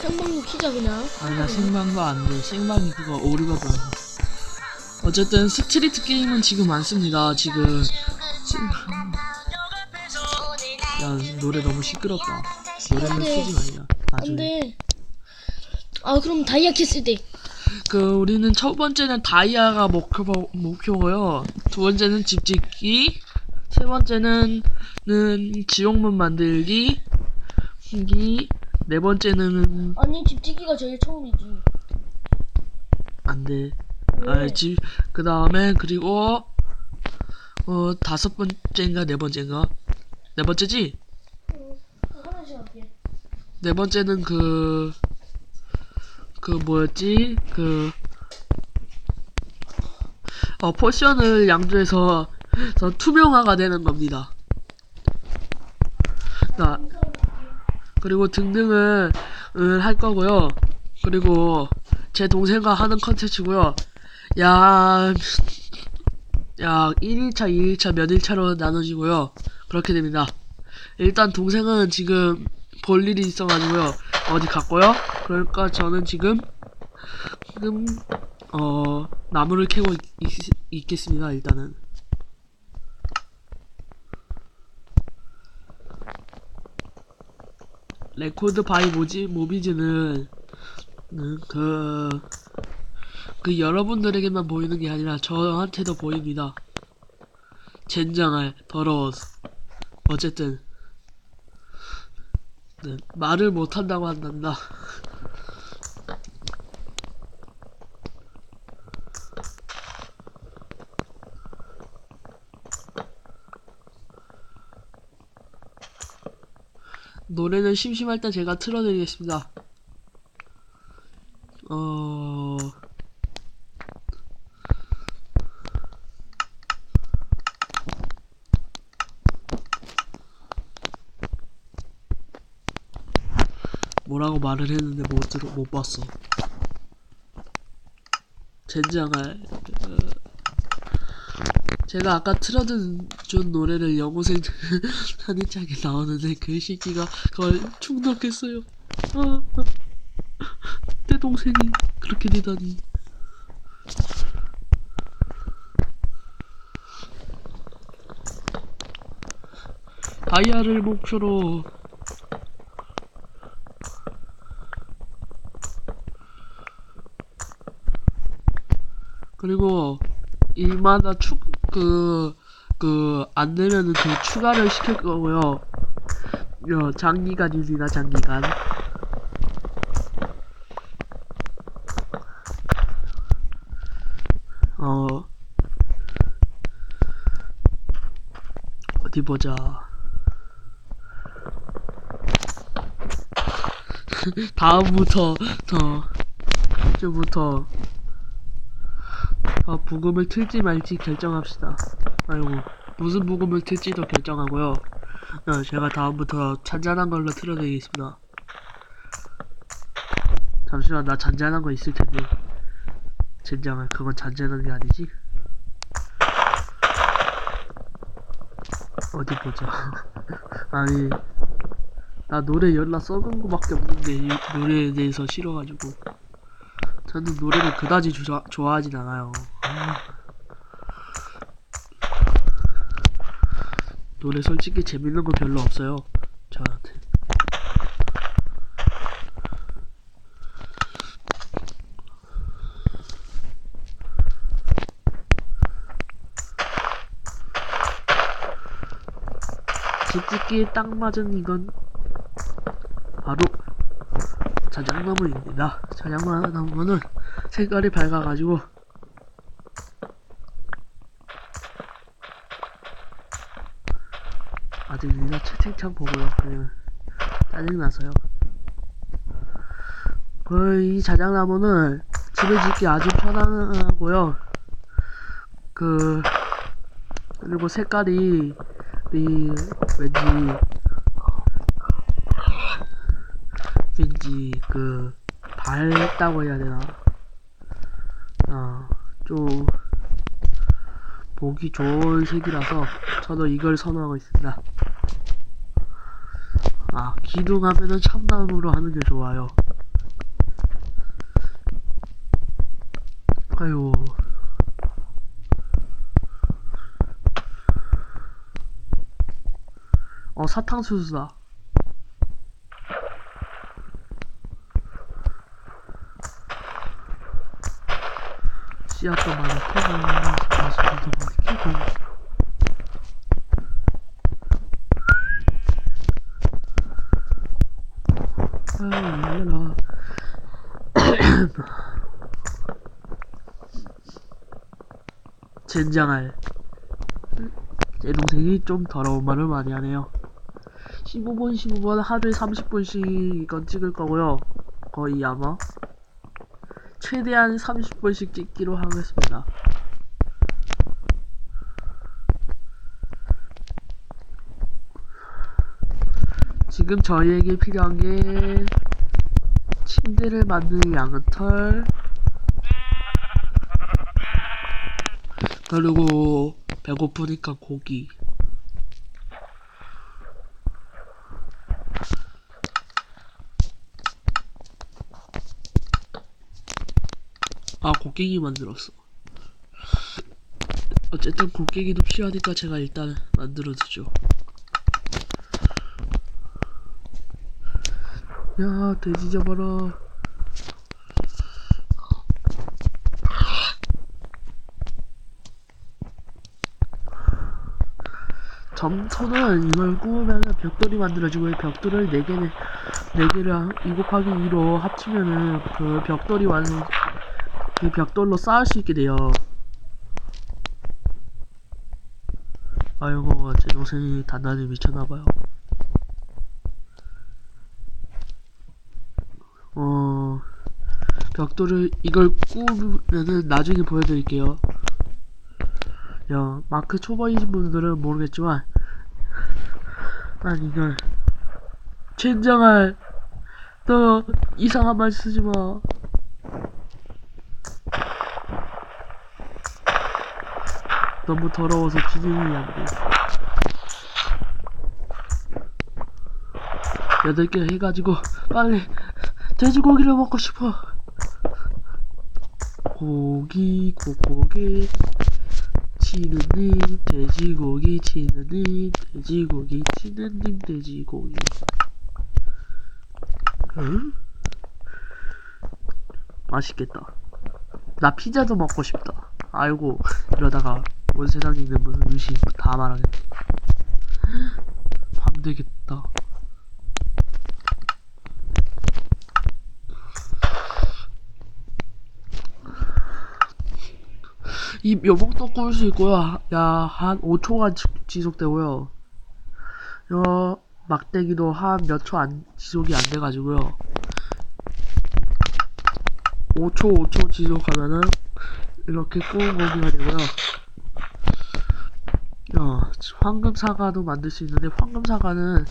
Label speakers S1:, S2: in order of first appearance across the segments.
S1: 생방송 키자 그냥.
S2: 아니야 생방도 안돼 생방이 그거 오류가 많아 어쨌든 스트리트 게임은 지금 안 씁니다 지금 지- 야 노래 너무 시끄럽다 노래는
S1: 안 돼.
S2: 쓰지 말자 나중에
S1: 안돼. 아 그럼 다이아 캐슬 때.
S2: 그 우리는 첫 번째는 다이아가 목표 목표고요 두 번째는 집 짓기 세 번째는 는 지옥문 만들기 기, 네 번째는
S1: 아니 집지기가 제일 처음이지.
S2: 안돼
S1: 왜?
S2: 알지 그 다음에 그리고 어 다섯 번째인가 네 번째인가 네 번째지
S1: 어, 화장실 갈게.
S2: 네 번째는 그, 그 뭐였지? 그, 어, 포션을 양조해서 저 투명화가 되는 겁니다. 나, 그리고 등등을 을할 거고요. 그리고 제 동생과 하는 컨텐츠고요. 야, 야, 1일차, 2일차, 몇 일차로 나눠지고요. 그렇게 됩니다. 일단 동생은 지금 볼 일이 있어가지고요. 어디 갔고요. 그러니까 저는 지금 지금 어 나무를 캐고 있, 있, 있겠습니다. 일단은 레코드 바이 모지 모비즈는 음, 그, 그 여러분들에게만 보이는 게 아니라 저한테도 보입니다. 젠장할 더러워서 어쨌든 네, 말을 못한다고 한단다. 노래는 심심할 때 제가 틀어드리겠습니다. 어... 뭐라고 말을 했는데 못 들어 못 봤어. 젠장할. 어, 제가 아까 틀어준 준 노래를 여고생 한인창에 나오는데 그 시기가 그걸 충독했어요. 아, 아. 내 동생이 그렇게 되다니. 다이아를 목표로 그리고 일마다 추, 그, 그, 안 되면은 더 추가를 시킬 거고요. 어, 장기간입니다, 장기간. 어, 어디 보자. 다음부터, 더, 이제부터, 어, 부금을 틀지 말지 결정합시다. 아이고, 무슨 부금을 틀지도 결정하고요. 어, 제가 다음부터 잔잔한 걸로 틀어드리겠습니다. 잠시만, 나 잔잔한 거 있을 텐데. 젠장을, 그건 잔잔한 게 아니지? 어디 보자. 아니, 나 노래 연락 썩은 거밖에 없는데, 이 노래에 대해서 싫어가지고. 저는 노래를 그다지 좋아, 좋아하진 않아요. 아. 노래 솔직히 재밌는 거 별로 없어요. 저한테. 집짓기에 딱 맞은 이건 바로 자작나무입니다. 자작나무는 색깔이 밝아가지고 아직 니나 채팅창 보고요. 그냥 짜증나서요. 그이 자작나무는 집을 짓기 아주 편하고요. 그 그리고 색깔이 이 왠지 그 밝다고 해야 되나? 아, 어좀 보기 좋은 색이라서 저도 이걸 선호하고 있습니다. 아 기둥하면은 참나무로 하는 게 좋아요. 아유. 어 사탕수수다. 씨앗도 많이 캐고, 가수도 많이 캐고. 아유, 몰라. 젠장할. 제 동생이 좀 더러운 말을 많이 하네요. 15분, 15분, 하루에 30분씩 이건 찍을 거고요. 거의 아마. 최대한 30분씩 찍기로 하겠습니다. 지금 저희에게 필요한 게 침대를 만드는 양털 그리고 배고프니까 고기 아 곡괭이 만들었어. 어쨌든 곡괭이도 필요하니까 제가 일단 만들어두죠. 야 돼지 잡아라. 점토는 이걸 구우면 벽돌이 만들어지고 이 벽돌을 4개는 4개를 2 곱하기 2로 합치면은 그 벽돌이 완 성그 벽돌로 쌓을 수 있게 돼요. 아이고 제 동생이 단단히 미쳤나봐요. 어 벽돌을 이걸 구우면은 나중에 보여드릴게요. 야 마크 초보이신 분들은 모르겠지만 난 이걸 젠장할 너 이상한 말 쓰지 마 너무 더러워서 진행이 안돼 여덟 개 해가지고 빨리 돼지고기를 먹고 싶어. 고기 고고기. 치느님 돼지고기 치느님 돼지고기 치느님 돼지고기. 응? 맛있겠다. 나 피자도 먹고 싶다. 아이고 이러다가 온 세상에 있는 모든 음식 다 말하겠다 밤 되겠다 이 묘목도 꾸밀 수 있고요. 야, 한 5초간 지속되고요. 요, 막대기도 한 몇 초 안, 지속이 안 돼가지고요. 5초, 5초 지속하면은, 이렇게 구운 고기가 되고요. 어, 황금 사과도 만들 수 있는데, 황금 사과는,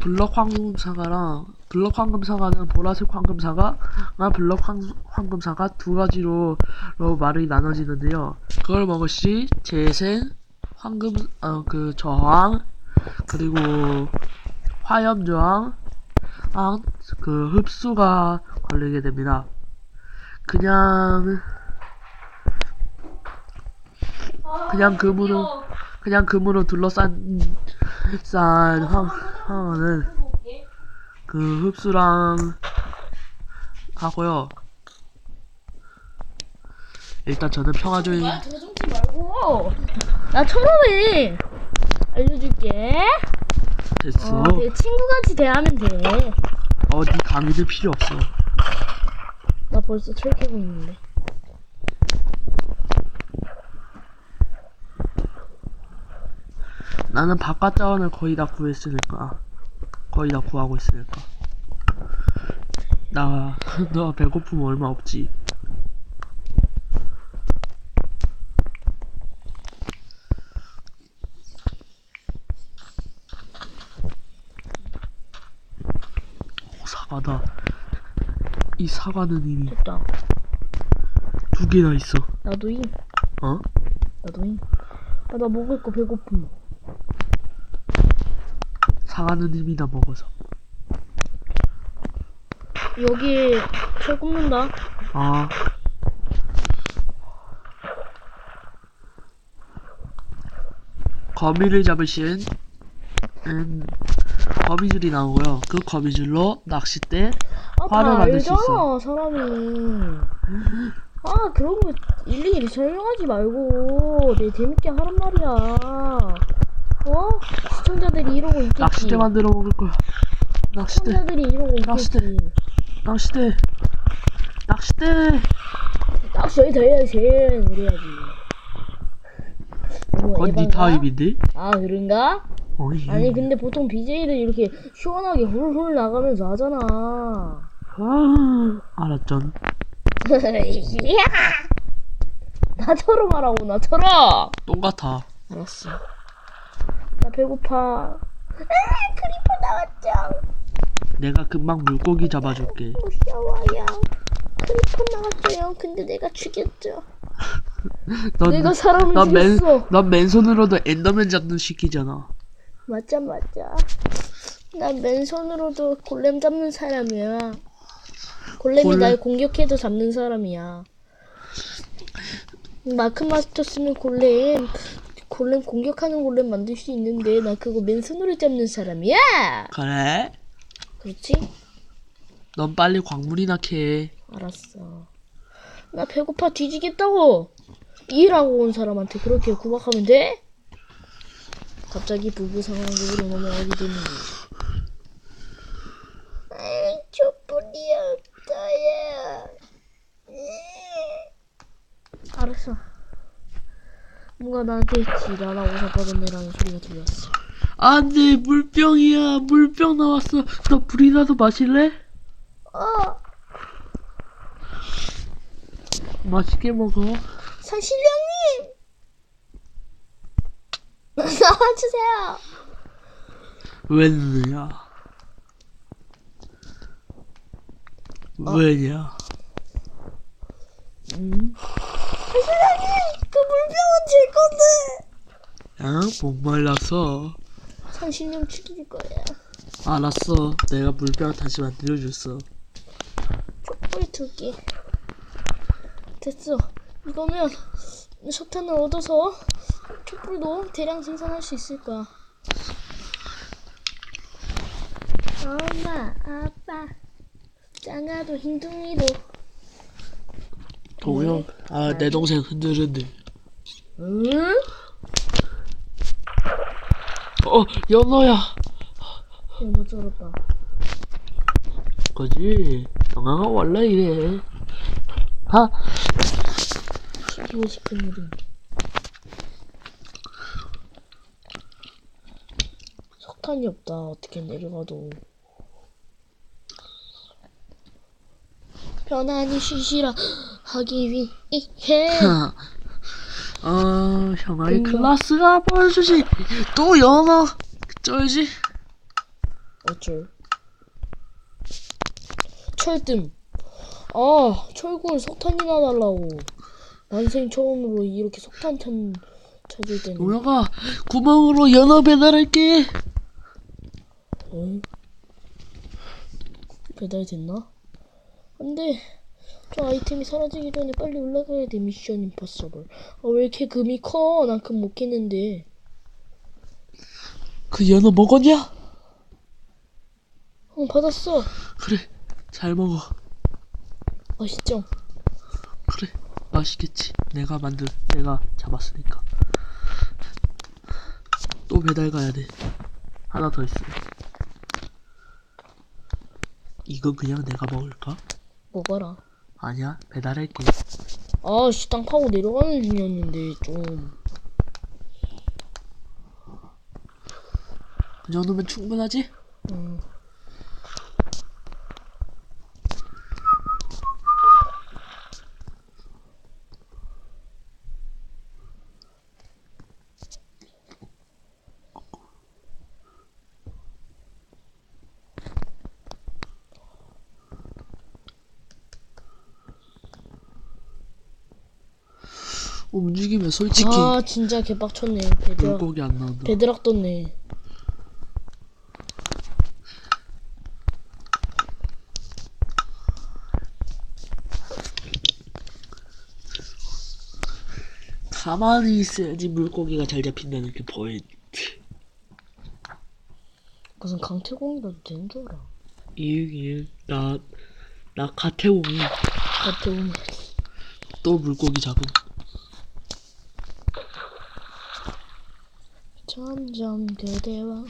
S2: 블럭 황금 사과랑, 블럭 황금 사과는 보라색 황금 사과, 아, 블럭 황, 황금 사과 두 가지로 로 말이 나눠지는데요. 그걸 먹을 시 재생, 황금, 어, 그 저항, 그리고 화염 저항, 아, 그 흡수가 걸리게 됩니다. 그냥 그냥 금으로 그냥 금으로 둘러싼 싼 황, 황은 그 흡수랑 하고요. 일단 저는 평화주의
S1: 말고. 나 처음에 알려줄게.
S2: 됐어.
S1: 어, 되게 친구같이 대하면 돼.
S2: 어, 네 강의들 필요 없어.
S1: 나 벌써 철 캐고 있는데.
S2: 나는 바깥 자원을 거의 다 구했으니까. 거의 다 구하고 있으니까. 나, 너 배고프면 얼마 없지. 오, 사과다. 이 사과는 이미
S1: 됐다.
S2: 두 개나 있어.
S1: 나도 이.
S2: 어?
S1: 나도 이. 아, 나 먹을 거 배고픔.
S2: 사과누님이나 먹어서
S1: 여기 철 굽는다.
S2: 아 거미를 잡으신 음, 거미줄이 나오고요 그 거미줄로 낚싯대
S1: 아,
S2: 화를 다 만들 수 있어
S1: 알잖아, 사람이. 아, 그런 거 일일이 설명하지 말고. 내 재밌게 하란 말이야. 어? 시청자들이 이러고 있겠지.
S2: 낚싯대 만들어 먹을 거야. 낚싯대,
S1: 시청자들이 이러고
S2: 낚싯대.
S1: 있겠지.
S2: 낚싯대, 낚싯대.
S1: 낚시에 대야지, 이래야지.
S2: 그건 네
S1: 에반가?
S2: 타입인데?
S1: 아, 그런가?
S2: 어이.
S1: 아니, 근데 보통 BJ를 이렇게 시원하게 훌훌 나가면서 하잖아.
S2: 아, 알았전.
S1: 나처럼 하라고, 나처럼!
S2: 똑같아.
S1: 알았어. 나 배고파. 아, 크리퍼 나왔죠.
S2: 내가 금방 물고기 잡아줄게.
S1: 무서워요. 크리퍼 나왔어요. 근데 내가 죽였죠.
S2: 넌,
S1: 내가 사람을
S2: 넌 맨,
S1: 죽였어.
S2: 넌 맨손으로도 엔더맨 잡는 시키잖아.
S1: 맞아, 맞아. 난 맨손으로도 골렘 잡는 사람이야. 골렘이
S2: 골-
S1: 날 공격해도 잡는 사람이야. 마크 마스터 쓰면 골렘, 골렘 공격하는 골렘 만들 수 있는데 나 그거 맨손으로 잡는 사람이야.
S2: 그래?
S1: 그렇지?
S2: 넌 빨리 광물이나 캐.
S1: 알았어. 나 배고파 뒤지겠다고. 일하고 온 사람한테 그렇게 구박하면 돼? 갑자기 부부 상황극으로 넘어가게 되는 거지. 아이, 촛불이 없어요. 알았어. 뭔가 나한테 지랄하고 자빠졌네 라는 소리가 들렸어.
S2: 안 돼, 물병이야. 물병 나왔어. 너 불이라도 마실래?
S1: 어,
S2: 맛있게 먹어.
S1: 사실령님! 나와주세요!
S2: 왜냐? 왜냐?
S1: 음. 사실령님! 그 물병은 제 건데!
S2: 야, 목말랐어.
S1: 산신령 죽일 거야.
S2: 알았어. 내가 물병 다시 만들어줬어.
S1: 촛불 두 개. 됐어. 이거면 석탄을 얻어서 촛불도 대량 생산할 수 있을 거야. 엄마, 아빠, 짱아도 흰둥이도.
S2: 동영, 아, 내 동생 흔들흔들.
S1: 응?
S2: 어, 연어야.
S1: 연어 쩔었다.
S2: 그지? 영화가 원래 이래. 아,
S1: 시키고 싶은 일은. 석탄이 없다. 어떻게 내려가도. 편안히 쉬시라 하기 위해.
S2: 어, 형아의
S1: 엄마.
S2: 클라스가 보여주지. 또 연어. 쩔지?
S1: 어쩔. 철뜸. 아, 철군 석탄이나 달라고. 난생 처음으로 이렇게 석탄 찾, 찾을 때는.
S2: 동영아, 구멍으로 연어 배달할게.
S1: 어? 배달 됐나? 안돼. 저 아이템이 사라지기 전에 빨리 올라가야 돼. 미션 임퍼서블. 아, 왜 이렇게 금이 커? 난 금못 깼는데.
S2: 그 연어 먹었냐?
S1: 어, 받았어.
S2: 그래, 잘 먹어.
S1: 맛있죠?
S2: 그래, 맛있겠지. 내가 만들, 내가 잡았으니까. 또 배달 가야 돼. 하나 더 있어. 이건 그냥 내가 먹을까?
S1: 먹어라.
S2: 아니야, 배달할게.
S1: 아, 씨, 땅 파고 내려가는 중이었는데, 좀.
S2: 그 정도면 충분하지?
S1: 음.
S2: 움직이면 솔직히
S1: 아, 진짜 개빡쳤네. 배드락,
S2: 물고기 안 나온다.
S1: 배드락 떴네.
S2: 가만히 있어야지 물고기가 잘 잡힌다는 그 포인트.
S1: 무슨 강태공이라도 되는 줄 알아.
S2: 이응 이응 나, 나 가태웅이
S1: 강태공.
S2: 또 물고기 잡음.
S1: 점점 그대와